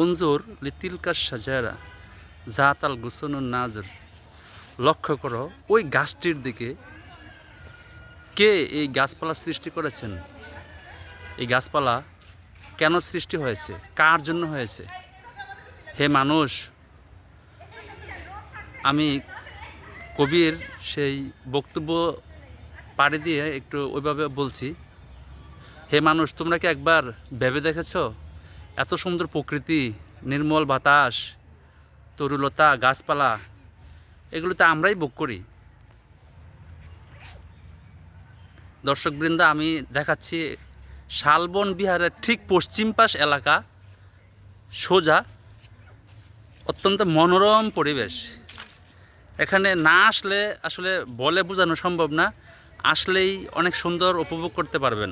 অঞ্জুর লিতিলকার Shajara জাতাল গুসনুন নাজর। লক্ষ্য করো, ওই গাছটির দিকে কে এই গাছপালা সৃষ্টি করেছেন? এই গাছপালা কেন সৃষ্টি হয়েছে? কার জন্য হয়েছে? হে মানুষ, আমি কবির সেই বক্তব্য পাড়ি দিয়ে একটু ওইভাবে বলছি। হে মানুষ, তোমরা কি একবার ভেবে দেখেছ? এত সুন্দর প্রকৃতি, নির্মল বাতাস, তরুলতা, গাছপালা এগুলো তো আমরাই ভোগ করি। দর্শকবৃন্দ, আমি দেখাচ্ছি শালবন বিহারের ঠিক পশ্চিম পাশ এলাকা, সোজা, অত্যন্ত মনোরম পরিবেশ। এখানে না আসলে আসলে বলে বোঝানো সম্ভব না, আসলেই অনেক সুন্দর উপভোগ করতে পারবেন।